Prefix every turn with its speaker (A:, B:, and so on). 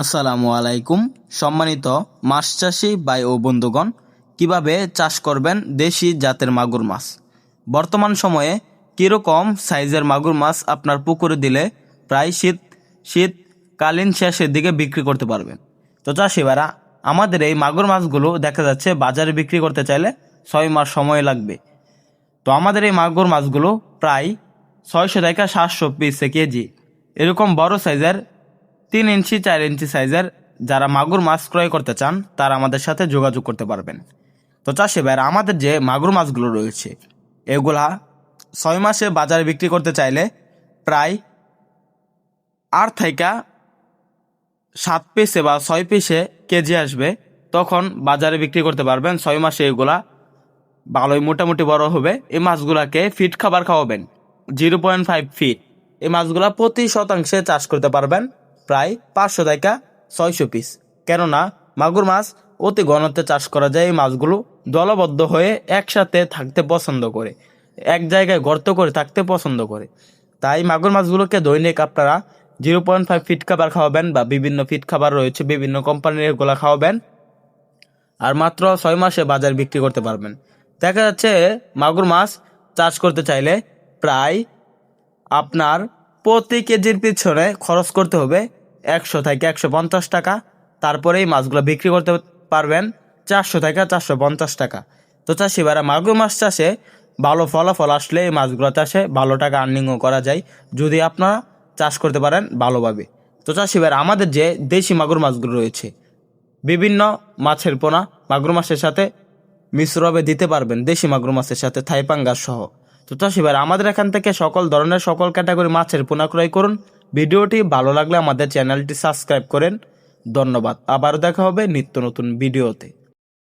A: আসসালামু আলাইকুম। সম্মানিত মাছ চাষি ভাই ও বন্ধুগণ, কীভাবে চাষ করবেন দেশি জাতের মাগুর মাছ? বর্তমান সময়ে কীরকম সাইজের মাগুর মাছ আপনার পুকুরে দিলে প্রায় শীত শীতকালীন শেষের দিকে বিক্রি করতে পারবেন? তো চাষি ভাইরা, আমাদের এই মাগুর মাছগুলো দেখা যাচ্ছে বাজারে বিক্রি করতে চাইলে ছয় মাস সময় লাগবে। তো আমাদের এই মাগুর মাছগুলো প্রায় ছয়শো থেকে সাতশো পিসে কেজি, এরকম বড় সাইজের তিন ইঞ্চি, চার ইঞ্চি সাইজের যারা মাগুর মাছ ক্রয় করতে চান, তারা আমাদের সাথে যোগাযোগ করতে পারবেন। তো চাষি ভাইরা আমাদের যে মাগুর মাছগুলো রয়েছে, এগুলা ছয় মাসে বাজারে বিক্রি করতে চাইলে প্রায় আট থেকে সাত পিসে বা ছয় পিসে কেজি আসবে। তখন বাজারে বিক্রি করতে পারবেন, ছয় মাসে এগুলা ভালোই মোটামুটি বড় হবে। এই মাছগুলাকে ফিট খাবার খাওয়াবেন, জিরো পয়েন্ট ফাইভ ফিট। এই মাছগুলা প্রতি শতাংশে চাষ করতে পারবেন। প্রায় পাঁচশো থেকে ছয়শো পিস। কেননা মাগুর মাছ অতি ঘনত্বে চাষ করা যায়, এই মাছগুলো দলবদ্ধ হয়ে একসাথে থাকতে পছন্দ করে, এক জায়গায় গর্ত করে থাকতে পছন্দ করে। তাই মাগুর মাছগুলোকে দৈনিক আপনারা জিরো পয়েন্ট ফাইভ ফিট খাবার খাওয়াবেন বা বিভিন্ন ফিট খাবার রয়েছে, বিভিন্ন কোম্পানির এগুলা খাওয়াবেন আর মাত্র ছয় মাসে বাজার বিক্রি করতে পারবেন। দেখা যাচ্ছে মাগুর মাছ চাষ করতে চাইলে প্রায় আপনার প্রতি কেজির পিছনে খরচ করতে হবে একশো থেকে একশো পঞ্চাশ টাকা। তারপরে এই মাছগুলো বিক্রি করতে পারবেন চারশো থেকে চারশো পঞ্চাশ টাকা। তো চাষি ভাইরা, মাগুর মাছ চাষে ভালো ফলাফল আসলে এই মাছগুলো চাষে ভালো টাকা আর্নিংও করা যায়, যদি আপনারা চাষ করতে পারেন ভালোভাবে। তো চাষি ভাইরা, আমাদের যে দেশি মাগুর মাছগুলো রয়েছে, বিভিন্ন মাছের পোনা মাগুর মাছের সাথে মিশ্রভাবে দিতে পারবেন, দেশি মাগুর মাছের সাথে থাইপাঙ্গাস সহ। তো চাষি ভাই আমাদের এখান থেকে সকল ধরনের সকল ক্যাটাগরি মাছের পোনা ক্রয় করুন ভিডিওটি ভালো লাগলে আমাদের চ্যানেলটি সাবস্ক্রাইব করেন। ধন্যবাদ। আবারও দেখা হবে নিত্য নতুন ভিডিওতে।